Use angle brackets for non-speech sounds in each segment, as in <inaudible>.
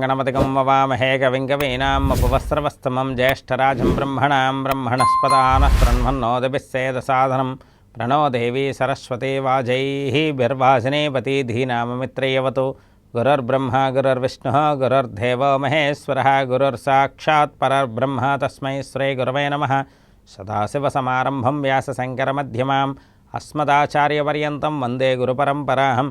गणपतिकं ववामहे कविङ्कवीनाम् उपवस्त्रवस्तमं ज्येष्ठराजं ब्रह्मणां ब्रह्मणस्पदानः प्रह्मन्नोदभिस्सेदसाधनं प्रणो देवी सरस्वती वाजैः बिर्वासिनीपति धीनाममित्रयवतु गुरुर्ब्रह्मा, गुरुर्विष्णुः, गुरुर्देवो महेश्वरः, गुरुर्साक्षात् परर्ब्रह्म तस्मै श्रीगुरवे नमः। सदाशिवसमारम्भं व्यासशङ्करमध्यमाम्। अस्मदाचार्यपर्यन्तं वंदे गुरुपरम्पराहं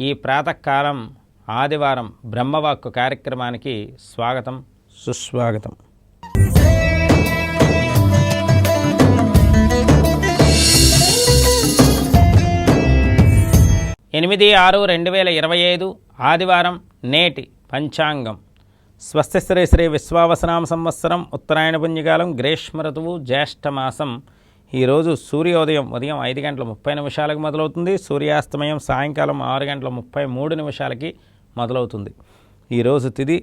ఈ ప్రాతకాలం ఆదివారం బ్రహ్మవాక్కు కార్యక్రమానికి స్వాగతం సుస్వాగతం. ఎనిమిది ఆరు రెండు వేల ఇరవై ఐదు ఆదివారం నేటి పంచాంగం. స్వస్తి శ్రీ శ్రీ విశ్వావసనామ సంవత్సరం ఉత్తరాయణ పుణ్యకాలం గ్రీష్మ ఋతువు జ్యేష్ఠమాసం ఈరోజు సూర్యోదయం ఉదయం ఐదు గంటల ముప్పై నిమిషాలకు మొదలవుతుంది. సూర్యాస్తమయం సాయంకాలం ఆరు గంటల ముప్పై మూడు నిమిషాలకి మొదలవుతుంది. ఈరోజు తిది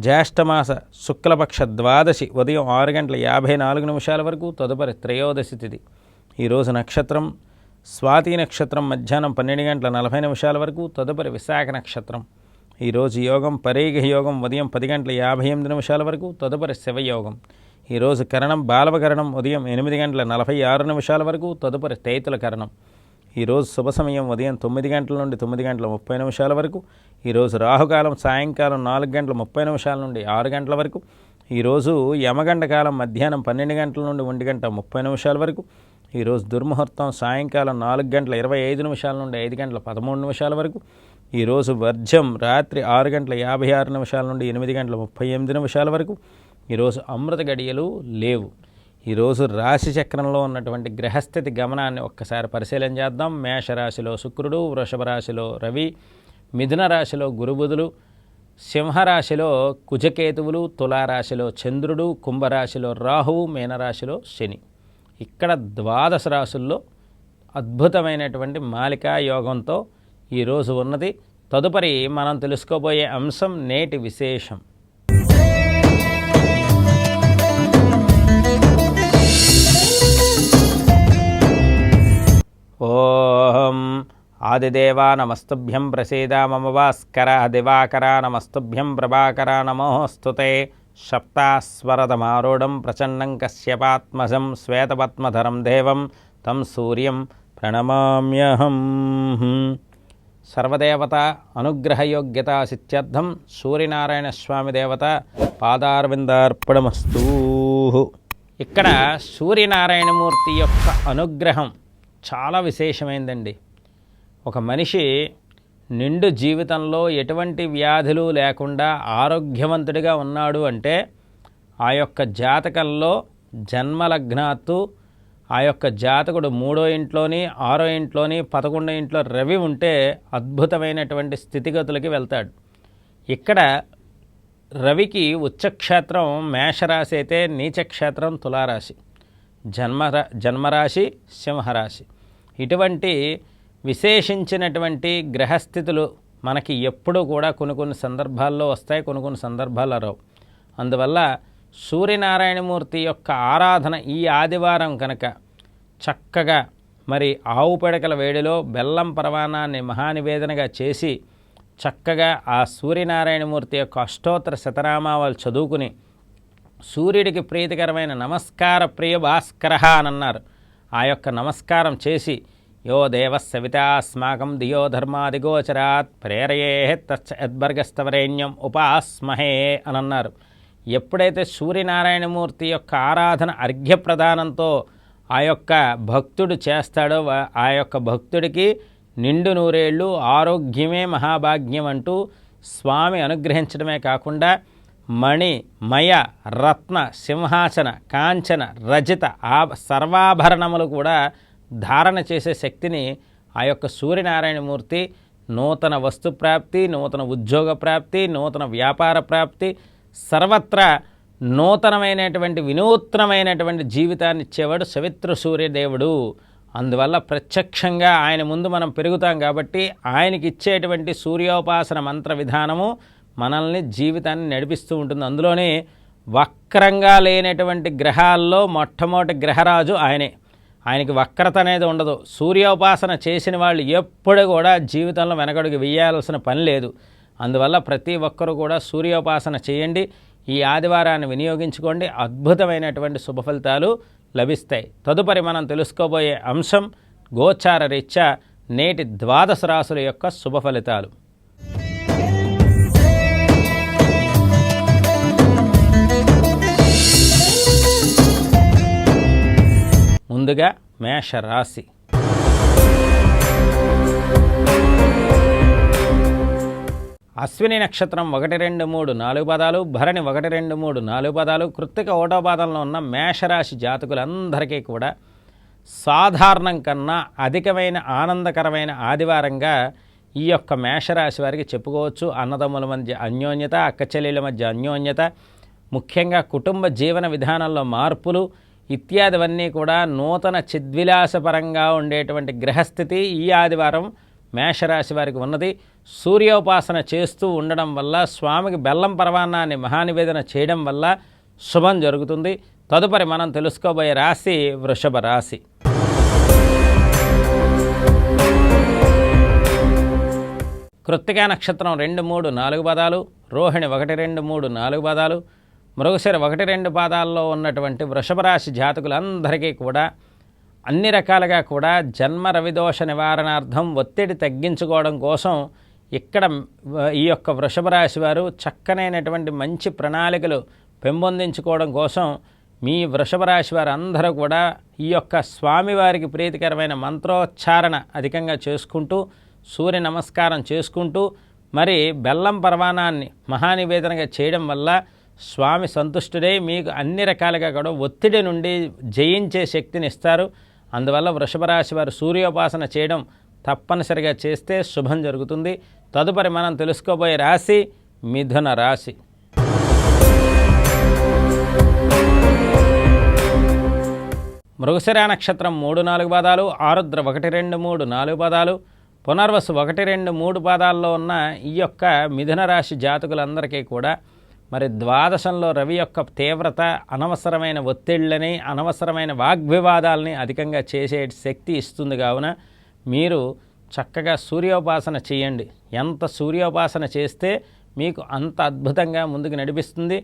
జ్యేష్ఠమాస శుక్లపక్ష ద్వాదశి ఉదయం ఆరు గంటల యాభై నాలుగు నిమిషాల వరకు తదుపరి త్రయోదశి తిథి ఈరోజు నక్షత్రం స్వాతి నక్షత్రం మధ్యాహ్నం పన్నెండు గంటల నలభై నిమిషాల వరకు తదుపరి విశాఖ నక్షత్రం. ఈరోజు యోగం పరేగ యోగం ఉదయం పది గంటల యాభై ఎనిమిది నిమిషాల వరకు తదుపరి శివయోగం ఈరోజు కరణం బాలవకరణం ఉదయం ఎనిమిది గంటల నలభై ఆరు నిమిషాల వరకు తదుపరి తైతుల కరణం. ఈరోజు శుభ సమయం ఉదయం తొమ్మిది గంటల నుండి తొమ్మిది గంటల ముప్పై నిమిషాల వరకు ఈరోజు రాహుకాలం సాయంకాలం నాలుగు గంటల ముప్పై నిమిషాల నుండి ఆరు గంటల వరకు ఈరోజు యమగండ కాలం మధ్యాహ్నం పన్నెండు గంటల నుండి ఒంటి గంట ముప్పై నిమిషాల వరకు ఈరోజు దుర్ముహూర్తం సాయంకాలం నాలుగు గంటల ఇరవై ఐదు నిమిషాల నుండి ఐదు గంటల పదమూడు నిమిషాల వరకు ఈరోజు వర్జం రాత్రి ఆరు గంటల యాభై ఆరు నిమిషాల నుండి ఎనిమిది గంటల ముప్పై ఎనిమిది నిమిషాల వరకు ఈరోజు అమృత గడియలు లేవు. ఈరోజు రాశి చక్రంలో ఉన్నటువంటి గ్రహస్థితి గమనాన్ని ఒక్కసారి పరిశీలన చేద్దాం. మేషరాశిలో శుక్రుడు వృషభ రాశిలో రవి మిథున రాశిలో గురుబుధులు సింహరాశిలో కుజకేతువులు తులారాశిలో చంద్రుడు కుంభరాశిలో రాహువు మీనరాశిలో శని. ఇక్కడ ద్వాదశ రాశుల్లో అద్భుతమైనటువంటి మాలికా యోగంతో ఈరోజు ఉన్నది. తదుపరి మనం తెలుసుకోబోయే అంశం నేటి విశేషం. ఓం ఆదిదేవా నమస్తుభ్యం ప్రసీద మమ భాస్కర దివాకర నమస్తుభ్యం ప్రభాకర నమోస్తుతే సప్తాస్వరదమారూఢం ప్రచన్నం కశ్యపాత్మజం శ్వేతపద్మధరం దేవం తం సూర్యం ప్రణమామ్యహం. సర్వదేవత అనుగ్రహయోగ్యత సిత్యర్థం సూర్యనారాయణ స్వామి దేవత పాదార్విందార్పణమస్తూ. ఇక్కడ సూర్యనారాయణమూర్తి యొక్క అనుగ్రహం చాలా విశేషమైందండి. ఒక మనిషి నిండు జీవితంలో ఎటువంటి వ్యాధులు లేకుండా ఆరోగ్యవంతుడిగా ఉన్నాడు అంటే ఆ యొక్క జాతకంలో జన్మలగ్నాత్తు ఆ యొక్క జాతకుడు మూడో ఇంట్లోని ఆరో ఇంట్లోని పదకొండో ఇంట్లో రవి ఉంటే అద్భుతమైనటువంటి స్థితిగతులకి వెళ్తాడు. ఇక్కడ రవికి ఉచ్చక్షేత్రం మేషరాశి అయితే నీచక్షేత్రం తులారాశి. జన్మరా జన్మరాశి సింహరాశి. ఇటువంటి విశేషించినటువంటి గ్రహస్థితులు మనకి ఎప్పుడూ కూడా కొన్ని కొన్ని సందర్భాల్లో వస్తాయి కొన్ని కొన్ని సందర్భాల్లో రావు. అందువల్ల సూర్యనారాయణమూర్తి యొక్క ఆరాధన ఈ ఆదివారం కనుక చక్కగా మరి ఆవు పిడకల వేడిలో బెల్లం పరవాణాన్ని మహానివేదనగా చేసి చక్కగా ఆ సూర్యనారాయణమూర్తి యొక్క అష్టోత్తర శతనామావాలు చదువుకుని సూర్యుడికి ప్రీతికరమైన నమస్కార ప్రియ భాస్కర అని అన్నారు. ఆ యొక్క నమస్కారం చేసి యో దేవస్సవితాస్మాకం దియో ధర్మాదిగోచరాత్ ప్రేరయే తచ్చ ఉపాస్మహే అని అన్నారు ఎప్పుడైతే సూర్యనారాయణమూర్తి యొక్క ఆరాధన అర్ఘ్యప్రదానంతో ఆ యొక్క భక్తుడు చేస్తాడో ఆ యొక్క భక్తుడికి నిండు నూరేళ్ళు ఆరోగ్యమే మహాభాగ్యం అంటూ స్వామి అనుగ్రహించడమే కాకుండా మణి మయ రత్న సింహాసన కాంచన రజిత ఆ సర్వాభరణములు కూడా ధారణ చేసే శక్తిని ఆ యొక్క సూర్యనారాయణమూర్తి నూతన వస్తు ప్రాప్తి నూతన ఉద్యోగ ప్రాప్తి నూతన వ్యాపార ప్రాప్తి సర్వత్రా నూతనమైనటువంటి వినూత్నమైనటువంటి జీవితాన్ని ఇచ్చేవాడు సవిత్ర సూర్యదేవుడు. అందువల్ల ప్రత్యక్షంగా ఆయన ముందు మనం పెరుగుతాం కాబట్టి ఆయనకి ఇచ్చేటువంటి సూర్యోపాసన మంత్ర విధానము మనల్ని జీవితాన్ని నడిపిస్తూ ఉంటుంది. అందులోనే వక్రంగా లేనటువంటి గ్రహాల్లో మొట్టమొదటి గ్రహరాజు ఆయనే. ఆయనకి వక్రత అనేది ఉండదు. సూర్యోపాసన చేసిన వాళ్ళు ఎప్పుడు కూడా జీవితంలో వెనకడుగు వేయాల్సిన పని లేదు. అందువల్ల ప్రతి ఒక్కరూ కూడా సూర్యోపాసన చేయండి. ఈ ఆదివారాన్ని వినియోగించుకోండి. అద్భుతమైనటువంటి శుభ ఫలితాలు లభిస్తాయి. తదుపరి మనం తెలుసుకోబోయే అంశం గోచార రీత్యా నేటి ద్వాదశ రాశుల యొక్క శుభ ఫలితాలు. ముందుగా మేషరాశి. అశ్విని నక్షత్రం ఒకటి రెండు మూడు నాలుగు పదాలు భరణి ఒకటి రెండు మూడు నాలుగు పదాలు కృత్తిక ఓటో పాదంలో ఉన్న మేషరాశి జాతకులందరికీ కూడా సాధారణం కన్నా అధికమైన ఆనందకరమైన ఆదివారంగా ఈ యొక్క మేషరాశి వారికి చెప్పుకోవచ్చు. అన్నదమ్ముల మధ్య అన్యోన్యత అక్కచెల్లెల మధ్య అన్యోన్యత ముఖ్యంగా కుటుంబ జీవన విధానంలో మార్పులు ఇత్యాదివన్నీ కూడా నూతన చిద్విలాసపరంగా ఉండేటువంటి గ్రహస్థితి ఈ ఆదివారం మేషరాశి వారికి ఉన్నది. సూర్యోపాసన చేస్తూ ఉండడం వల్ల స్వామికి బెల్లం పరవాన్నాన్ని మహానివేదన చేయడం వల్ల శుభం జరుగుతుంది. తదుపరి మనం తెలుసుకోబోయే రాశి వృషభ రాశి. కృత్తికా నక్షత్రం రెండు మూడు నాలుగు పదాలు రోహిణి ఒకటి రెండు మూడు నాలుగు పదాలు మరొకసారి ఒకటి రెండు పాదాల్లో ఉన్నటువంటి వృషభరాశి జాతకులందరికీ కూడా అన్ని రకాలుగా కూడా జన్మ రవిదోష నివారణార్థం ఒత్తిడి తగ్గించుకోవడం కోసం ఇక్కడ ఈ యొక్క వృషభ రాశి వారు చక్కనైనటువంటి మంచి ప్రణాళికలు పెంపొందించుకోవడం కోసం మీ వృషభ రాశి వారు అందరూ కూడా ఈ యొక్క స్వామివారికి ప్రీతికరమైన మంత్రోచ్చారణ అధికంగా చేసుకుంటూ సూర్య నమస్కారం చేసుకుంటూ మరి బెల్లం పరమాణాన్ని మహానివేదనగా చేయడం వల్ల స్వామి సంతుష్టుడై మీకు అన్ని రకాలుగా కూడా ఒత్తిడి నుండి జయించే శక్తిని ఇస్తారు. అందువల్ల వృషభ రాశి వారు సూర్యోపాసన చేయడం తప్పనిసరిగా చేస్తే శుభం జరుగుతుంది. తదుపరి మనం తెలుసుకోబోయే రాశి మిథున రాశి. మృగశిరా నక్షత్రం మూడు నాలుగు పాదాలు ఆరుద్ర ఒకటి రెండు మూడు నాలుగు పాదాలు పునర్వసు ఒకటి రెండు మూడు పాదాల్లో ఉన్న ఈ యొక్క మిథున రాశి జాతకులందరికీ కూడా మరి ద్వాదశంలో రవి యొక్క తీవ్రత అనవసరమైన ఒత్తిళ్ళని అనవసరమైన వాగ్వివాదాలని అధికంగా చేసే శక్తి ఇస్తుంది కావున మీరు చక్కగా సూర్యోపాసన చేయండి. ఎంత సూర్యోపాసన చేస్తే మీకు అంత అద్భుతంగా ముందుకు నడిపిస్తుంది.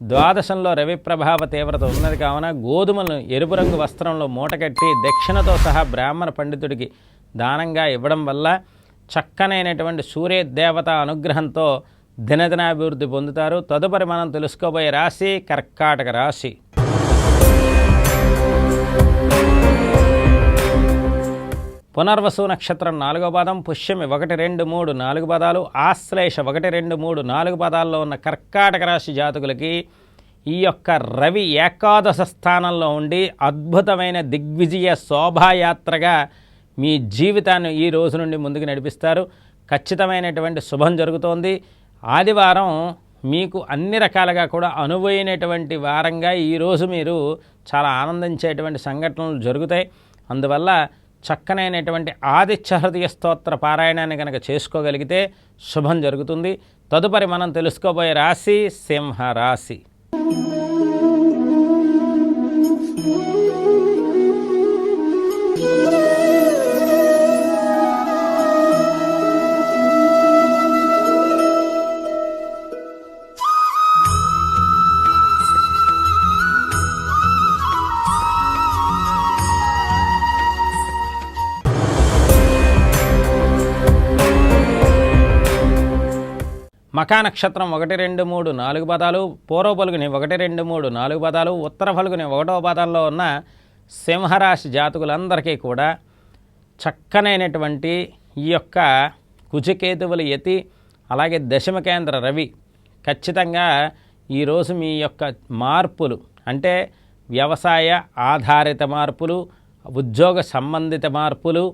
ద్వాదశంలో రవి ప్రభావ తీవ్రత ఉన్నది కావున గోధుమలను ఎరుపు రంగు వస్త్రంలో మూటకట్టి దక్షిణతో సహా బ్రాహ్మణ పండితుడికి దానంగా ఇవ్వడం వల్ల చక్కనైనటువంటి సూర్యదేవత అనుగ్రహంతో దినదినాభివృద్ధి పొందుతారు. తదుపరి మనం తెలుసుకోబోయే రాశి కర్కాటక రాశి. పునర్వసు నక్షత్రం నాలుగో పాదం పుష్యమి ఒకటి రెండు మూడు నాలుగు పదాలు ఆశ్లేష ఒకటి రెండు మూడు నాలుగు పదాల్లో ఉన్న కర్కాటక రాశి జాతకులకి ఈ యొక్క రవి ఏకాదశ స్థానంలో ఉండి అద్భుతమైన దిగ్విజయ శోభాయాత్రగా మీ జీవితాన్ని ఈ రోజు నుండి ముందుకు నడిపిస్తారు. ఖచ్చితమైనటువంటి శుభం జరుగుతోంది. ఆదివారం మీకు అన్ని రకాలుగా కూడా అనువైనటువంటి వారంగా ఈరోజు మీరు చాలా ఆనందించేటువంటి సంఘటనలు జరుగుతాయి. అందువల్ల చక్కనైనటువంటి ఆదిత్య హృదయ స్తోత్ర పారాయణాన్ని కనుక చేసుకోగలిగితే శుభం జరుగుతుంది. తదుపరి మనం తెలుసుకోబోయే రాశి సింహ మకా నక్షత్రం ఒకటి రెండు మూడు నాలుగు పదాలు పూర్వ పలుగుని ఒకటి రెండు మూడు నాలుగు పదాలు ఉత్తర పలుగుని ఒకటో పదాల్లో ఉన్న సింహరాశి జాతకులందరికీ కూడా చక్కనైనటువంటి ఈ యొక్క కుజకేతువుల యతి అలాగే దశమ కేంద్ర రవి ఖచ్చితంగా ఈరోజు మీ యొక్క మార్పులు అంటే వ్యవసాయ ఆధారిత మార్పులు ఉద్యోగ సంబంధిత మార్పులు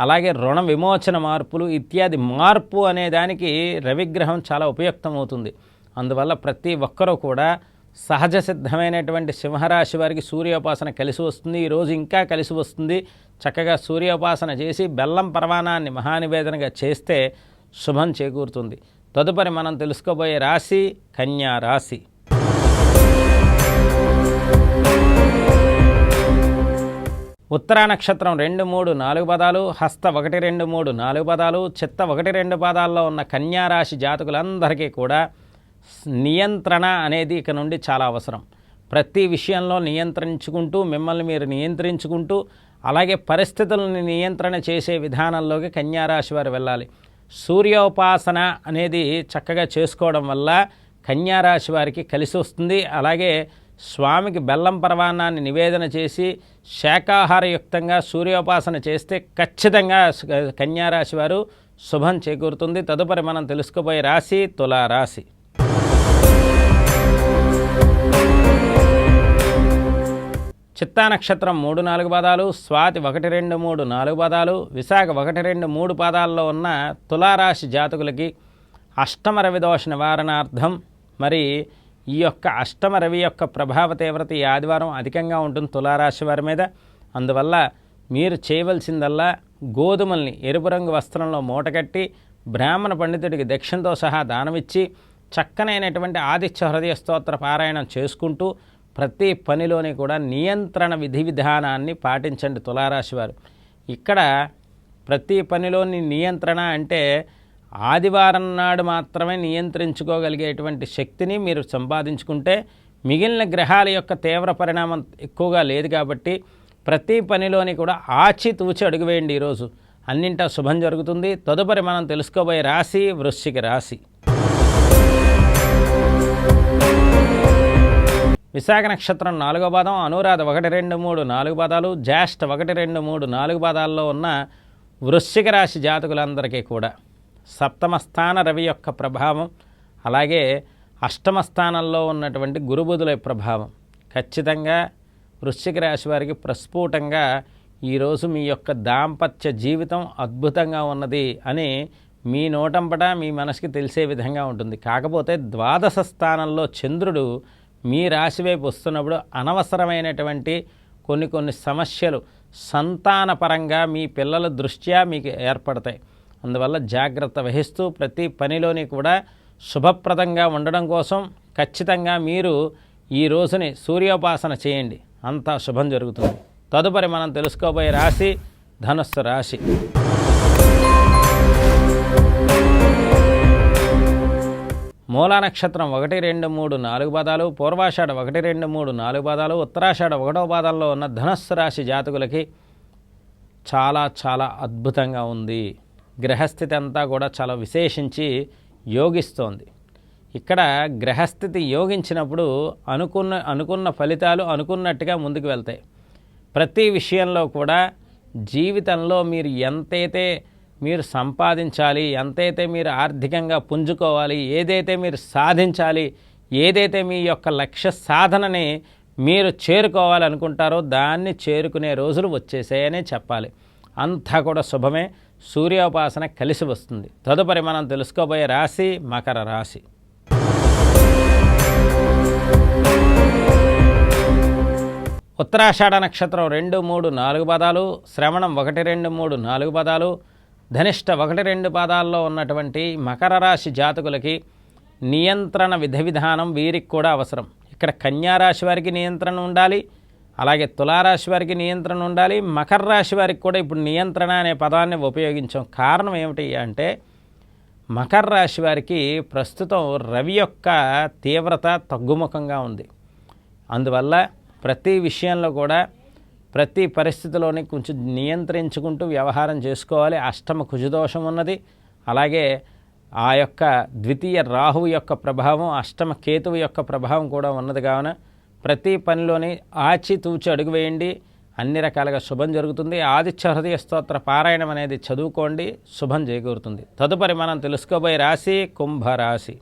అలాగే రుణ విమోచన మార్పులు ఇత్యాది మార్పు అనే దానికి రవిగ్రహం చాలా ఉపయుక్తమవుతుంది. అందువల్ల ప్రతి ఒక్కరూ కూడా సహజ సిద్ధమైనటువంటి సింహరాశి వారికి సూర్యోపాసన కలిసి వస్తుంది. ఈరోజు ఇంకా కలిసి వస్తుంది. చక్కగా సూర్యోపాసన చేసి బెల్లం పరమాణాన్ని మహానివేదనగా చేస్తే శుభం చేకూరుతుంది. తదుపరి మనం తెలుసుకోబోయే రాశి కన్యా రాశి. ఉత్తరా నక్షత్రం రెండు మూడు నాలుగు పదాలు హస్త ఒకటి రెండు మూడు నాలుగు పదాలు చిత్త ఒకటి రెండు పదాల్లో ఉన్న కన్యా రాశి జాతకులందరికీ కూడా నియంత్రణ అనేది ఇక నుండి చాలా అవసరం. ప్రతి విషయంలో నియంత్రించుకుంటూ మిమ్మల్ని మీరు నియంత్రించుకుంటూ అలాగే పరిస్థితులను నియంత్రణ చేసే విధానంలోకి కన్యారాశి వారు వెళ్ళాలి. సూర్యోపాసన అనేది చక్కగా చేసుకోవడం వల్ల కన్యారాశి వారికి కలిసి వస్తుంది. అలాగే స్వామికి బెల్లం పరవాన్నాన్ని నివేదన చేసి శాకాహారయుక్తంగా సూర్యోపాసన చేస్తే ఖచ్చితంగా కన్యారాశి వారు శుభం చేకూరుతుంది. తదుపరి మనం తెలుసుకోబోయే రాశి తులారాశి. చిత్తా నక్షత్రం మూడు నాలుగు పాదాలు స్వాతి ఒకటి రెండు మూడు నాలుగు పాదాలు విశాఖ ఒకటి రెండు మూడు పాదాల్లో ఉన్న తులారాశి జాతకులకి అష్టమ రవి దోష నివారణార్థం మరి ఈ యొక్క అష్టమ రవి యొక్క ప్రభావ తీవ్రత ఈ ఆదివారం అధికంగా ఉంటుంది తులారాశి వారి మీద. అందువల్ల మీరు చేయవలసిందల్లా గోధుమల్ని ఎరుపు రంగు వస్త్రంలో మూటకట్టి బ్రాహ్మణ పండితుడికి దక్షిణతో సహా దానమిచ్చి చక్కనైనటువంటి ఆదిత్య హృదయ స్తోత్ర పారాయణం చేసుకుంటూ ప్రతి పనిలోని కూడా నియంత్రణ విధి విధానాన్ని పాటించండి తులారాశి వారు. ఇక్కడ ప్రతి పనిలోని నియంత్రణ అంటే ఆదివారం నాడు మాత్రమే నియంత్రించుకోగలిగేటువంటి శక్తిని మీరు సంపాదించుకుంటే మిగిలిన గ్రహాల యొక్క తీవ్ర పరిణామం ఎక్కువగా లేదు కాబట్టి ప్రతి పనిలోని కూడా ఆచితూచి అడుగువేయండి ఈరోజు. అన్నింటా శుభం జరుగుతుంది. తదుపరి మనం తెలుసుకోబోయే రాశి వృశ్చిక రాశి. విశాఖ నక్షత్రం నాలుగో పాదం అనురాధ ఒకటి రెండు మూడు నాలుగు పాదాలు జ్యేష్ఠ ఒకటి రెండు మూడు నాలుగు పాదాల్లో ఉన్న వృశ్చిక రాశి జాతకులందరికీ కూడా సప్తమ స్థాన రవి యొక్క ప్రభావం అలాగే అష్టమ స్థానంలో ఉన్నటువంటి గురుబుధుల ప్రభావం. ఖచ్చితంగా వృశ్చిక రాశి వారికి ప్రస్ఫుటంగా ఈరోజు మీ యొక్క దాంపత్య జీవితం అద్భుతంగా ఉన్నది అని మీ నోటంపట మీ మనసుకి తెలిసే విధంగా ఉంటుంది. కాకపోతే ద్వాదశ స్థానంలో చంద్రుడు మీ రాశి వైపు వస్తున్నప్పుడు అనవసరమైనటువంటి కొన్ని కొన్ని సమస్యలు సంతానపరంగా మీ పిల్లల దృష్ట్యా మీకు ఏర్పడతాయి. అందువల్ల జాగ్రత్త వహిస్తూ ప్రతి పనిలోని కూడా శుభప్రదంగా ఉండడం కోసం ఖచ్చితంగా మీరు ఈ రోజుని సూర్యోపాసన చేయండి. అంతా శుభం జరుగుతుంది. తదుపరి మనం తెలుసుకోబోయే రాశి ధనుస్సు రాశి. మూలా నక్షత్రం ఒకటి రెండు మూడు నాలుగు పాదాలు పూర్వాషాఢ ఒకటి రెండు మూడు నాలుగు పాదాలు ఉత్తరాషాఢ ఒకటో పాదాల్లో ఉన్న ధనస్సు రాశి జాతకులకి చాలా చాలా అద్భుతంగా ఉంది. గ్రహస్థితి అంతా కూడా చాలా విశేషించి యోగిస్తోంది. ఇక్కడ గ్రహస్థితి యోగించినప్పుడు అనుకున్న అనుకున్న ఫలితాలు అనుకున్నట్టుగా ముందుకు వెళ్తాయి. ప్రతి విషయంలో కూడా జీవితంలో మీరు ఎంతైతే మీరు సంపాదించాలి ఎంతైతే మీరు ఆర్థికంగా పుంజుకోవాలి ఏదైతే మీరు సాధించాలి ఏదైతే మీ యొక్క లక్ష్య సాధనని మీరు చేరుకోవాలనుకుంటారో దాన్ని చేరుకునే రోజులు వచ్చేసాయనే చెప్పాలి. అంతా కూడా శుభమే. సూర్యోపాసన కలిసి వస్తుంది. తదుపరి మనం తెలుసుకోబోయే రాశి మకర రాశి. ఉత్తరాషాఢ నక్షత్రం రెండు మూడు నాలుగు పదాలు శ్రవణం ఒకటి రెండు మూడు నాలుగు పదాలు ధనిష్ట ఒకటి రెండు పాదాల్లో ఉన్నటువంటి మకర రాశి జాతకులకి నియంత్రణ విధ విధానం వీరికి కూడా అవసరం. ఇక్కడ కన్యారాశి వారికి నియంత్రణ ఉండాలి అలాగే తులారాశి వారికి నియంత్రణ ఉండాలి మకర రాశి వారికి కూడా ఇప్పుడు నియంత్రణ అనే పదాన్ని ఉపయోగించాం కారణం ఏమిటి అంటే మకర రాశి వారికి ప్రస్తుతం రవి యొక్క తీవ్రత తగ్గుముఖంగా ఉంది. అందువల్ల ప్రతి విషయంలో కూడా ప్రతి పరిస్థితిలోని కొంచెం నియంత్రించుకుంటూ వ్యవహారం చేసుకోవాలి. అష్టమ కుజదోషం ఉన్నది. అలాగే ఆ యొక్క ద్వితీయ రాహువు యొక్క ప్రభావం అష్టమ కేతువు యొక్క ప్రభావం కూడా ఉన్నది కావున ప్రతి పనిలోని ఆచితూచి అడుగు వేయండి. అన్ని రకాలుగా శుభం జరుగుతుంది. ఆదిత్య హృదయ స్తోత్ర పారాయణం అనేది చదువుకోండి. శుభం చేకూరుతుంది. తదుపరి మనం తెలుసుకోబోయే రాశి కుంభరాశి.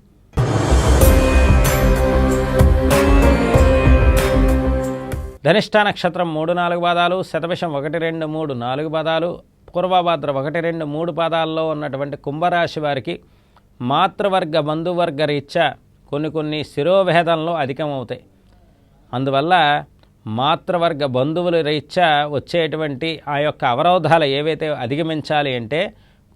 ధనిష్ట నక్షత్రం మూడు నాలుగు పాదాలు శతభిషం ఒకటి రెండు మూడు నాలుగు పాదాలు పూర్వభాద్ర ఒకటి రెండు మూడు పాదాల్లో ఉన్నటువంటి కుంభరాశి వారికి మాతృవర్గ బంధువర్గ రీత్యా కొన్ని కొన్ని శిరోభేదంలో అధికమవుతాయి. అందువల్ల మాతృవర్గ బంధువుల రీత్యా వచ్చేటువంటి ఆ యొక్క అవరోధాలు ఏవైతే అధిగమించాలి అంటే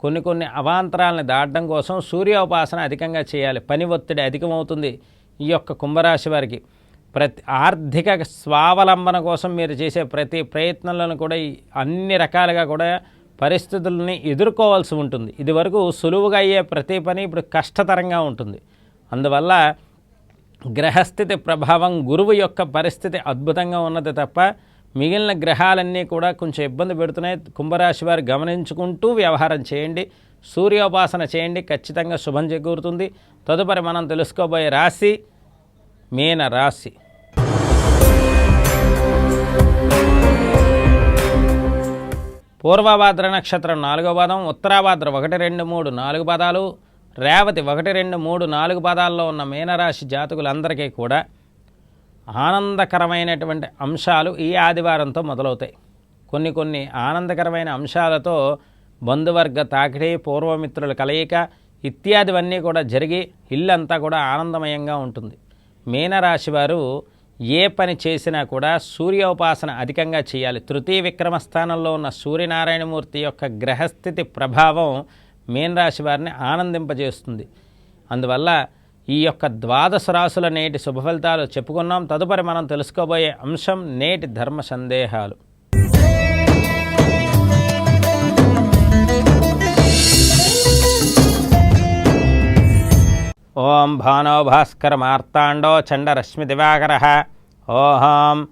కొన్ని కొన్ని అవాంతరాలను దాటడం కోసం సూర్యోపాసన అధికంగా చేయాలి. పని ఒత్తిడి అధికమవుతుంది ఈ యొక్క కుంభరాశి వారికి. ప్రతి ఆర్థిక స్వావలంబన కోసం మీరు చేసే ప్రతి ప్రయత్నాలను కూడా అన్ని రకాలుగా కూడా పరిస్థితుల్ని ఎదుర్కోవాల్సి ఉంటుంది. ఇదివరకు సులువుగా అయ్యే ప్రతి పని ఇప్పుడు కష్టతరంగా ఉంటుంది. అందువల్ల గ్రహస్థితి ప్రభావం గురువు యొక్క పరిస్థితి అద్భుతంగా ఉన్నది తప్ప మిగిలిన గ్రహాలన్నీ కూడా కొంచెం ఇబ్బంది పెడుతున్నాయి. కుంభరాశి వారు గమనించుకుంటూ వ్యవహారం చేయండి. సూర్యోపాసన చేయండి. ఖచ్చితంగా శుభం చేకూరుతుంది. తదుపరి మనం తెలుసుకోబోయే రాశి మీన రాశి. పూర్వభాద్ర నక్షత్రం నాలుగో పాదం ఉత్తరాభాద్ర ఒకటి రెండు మూడు నాలుగు పదాలు రేవతి ఒకటి రెండు మూడు నాలుగు పదాల్లో ఉన్న మీనరాశి జాతకులందరికీ కూడా ఆనందకరమైనటువంటి అంశాలు ఈ ఆదివారంతో మొదలవుతాయి. కొన్ని కొన్ని ఆనందకరమైన అంశాలతో బంధువర్గ తాకిడి పూర్వమిత్రుల కలయిక ఇత్యాదివన్నీ కూడా జరిగి ఇల్లంతా కూడా ఆనందమయంగా ఉంటుంది. మీనరాశి వారు ఏ పని చేసినా కూడా సూర్యోపాసన అధికంగా చేయాలి. తృతీయ విక్రమ స్థానంలో ఉన్న సూర్యనారాయణమూర్తి యొక్క గ్రహస్థితి ప్రభావం మీనరాశి వారిని ఆనందింపజేస్తుంది. అందువల్ల ఈ యొక్క ద్వాదశ రాసుల నేటి శుభ ఫలితాలు చెప్పుకున్నాం. తదుపరి మనం తెలుసుకోబోయే అంశం నేటి ధర్మ సందేహాలు. ఓం భానో భాస్కర మార్తాండో చండరశ్మి దివాకర. ఓహం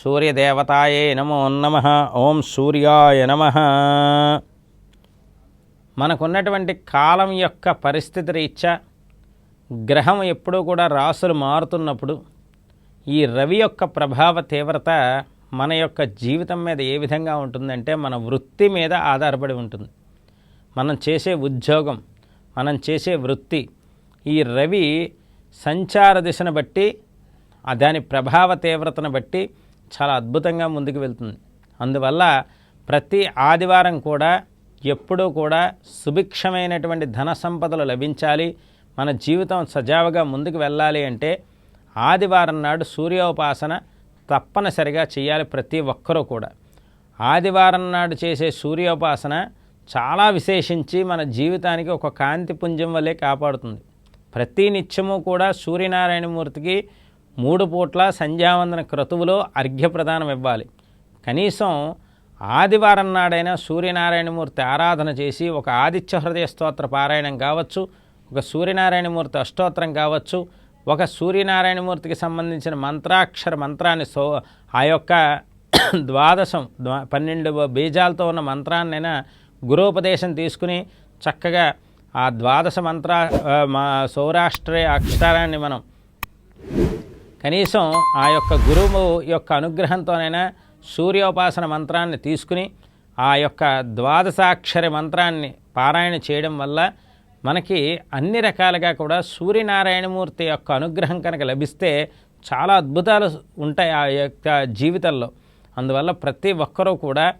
సూర్యదేవతాయే నమో నమ. ఓం సూర్యాయ నమ. మనకున్నటువంటి కాలం యొక్క పరిస్థితి రీత్యా గ్రహం ఎప్పుడూ కూడా రాసులు మారుతున్నప్పుడు ఈ రవి యొక్క ప్రభావ తీవ్రత మన యొక్క జీవితం మీద ఏ విధంగా ఉంటుందంటే మన వృత్తి మీద ఆధారపడి ఉంటుంది. మనం చేసే ఉద్యోగం మనం చేసే వృత్తి ఈ రవి సంచార దిశను బట్టి దాని ప్రభావ తీవ్రతను బట్టి చాలా అద్భుతంగా ముందుకు వెళ్తుంది. అందువల్ల ప్రతి ఆదివారం కూడా ఎప్పుడూ కూడా సుభిక్షమైనటువంటి ధన సంపదలు లభించాలి. మన జీవితం సజావుగా ముందుకు వెళ్ళాలి అంటే ఆదివారం నాడు సూర్యోపాసన తప్పనిసరిగా చేయాలి ప్రతి ఒక్కరూ కూడా. ఆదివారం నాడు చేసే సూర్యోపాసన చాలా విశేషించి మన జీవితానికి ఒక కాంతి పుంజం వల్లే కాపాడుతుంది. ప్రతి నిత్యము కూడా సూర్యనారాయణమూర్తికి మూడు పూట్ల సంధ్యావందన క్రతువులో అర్ఘ్యప్రదానం ఇవ్వాలి. కనీసం ఆదివారం నాడైనా సూర్యనారాయణమూర్తి ఆరాధన చేసి ఒక ఆదిత్య హృదయ స్తోత్ర పారాయణం కావచ్చు ఒక సూర్యనారాయణమూర్తి అష్టోత్తరం కావచ్చు ఒక సూర్యనారాయణమూర్తికి సంబంధించిన మంత్రాక్షర మంత్రాన్ని సో ఆ యొక్క <coughs> ద్వాదశం పన్నెండు బీజాలతో ఉన్న మంత్రాన్నైనా గురోపదేశం తీసుకుని చక్కగా ఆ ద్వాదశ మంత్ర మా సౌరాష్ట్ర అక్షరాన్ని మనం కనీసం ఆ యొక్క గురువు యొక్క అనుగ్రహంతోనైనా సూర్యోపాసన మంత్రాన్ని తీసుకుని ఆ యొక్క ద్వాదశాక్షరి మంత్రాన్ని పారాయణ చేయడం వల్ల మనకి అన్ని రకాలుగా కూడా సూర్యనారాయణమూర్తి యొక్క అనుగ్రహం కనుక లభిస్తే చాలా అద్భుతాలు ఉంటాయి ఆ యొక్క జీవితంలో. అందువల్ల ప్రతి ఒక్కరూ కూడా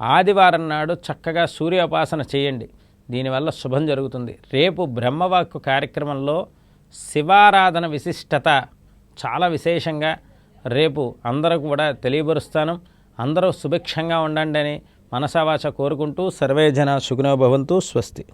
ఆదివారం నాడు చక్కగా సూర్యోపాసన చేయండి. దీనివల్ల శుభం జరుగుతుంది. రేపు బ్రహ్మవాక్కు కార్యక్రమంలో శివారాధన విశిష్టత చాలా విశేషంగా రేపు అందరూ కూడా తెలియపరుస్తాను. అందరూ సుభిక్షంగా ఉండండి అని మనసావాచ కోరుకుంటూ సర్వే జన సుఖనో భవంతు స్వస్తి.